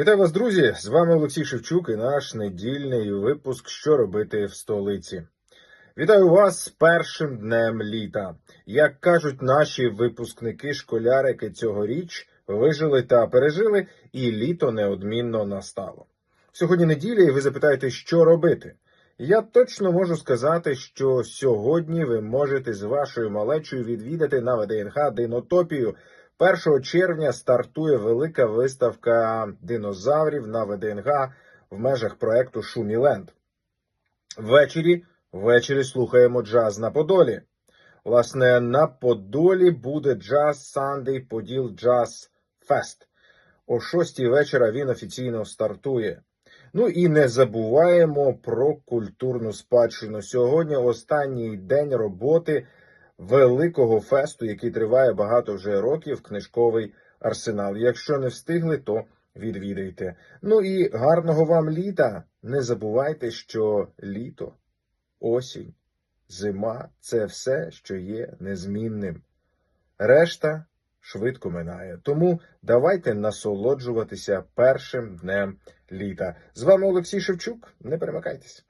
Вітаю вас, друзі! З вами Олексій Шевчук і наш недільний випуск Що робити в столиці. Вітаю вас з першим днем літа. Як кажуть наші випускники школярики цьогоріч, вижили та пережили, і літо неодмінно настало. Сьогодні неділя, і ви запитаєте, що робити. Я точно можу сказати, що сьогодні ви можете з вашою малечою відвідати на ВДНХ Динотопію. 1 червня стартує велика виставка динозаврів на ВДНГ в межах проекту Шуміленд. Ввечері, ввечері слухаємо джаз на Подолі. Власне, на Подолі буде джаз Sunday Поділ Джаз Фест. О 6 вечора він офіційно стартує. Ну і не забуваємо про культурну спадщину. Сьогодні останній день роботи великого фесту, який триває багато вже років, книжковий арсенал. Якщо не встигли, то відвідайте. Ну і гарного вам літа. Не забувайте, що літо, осінь, зима це все, що є незмінним. Решта швидко минає. Тому давайте насолоджуватися першим днем літа. З вами Олексій Шевчук. Не перемикайтесь.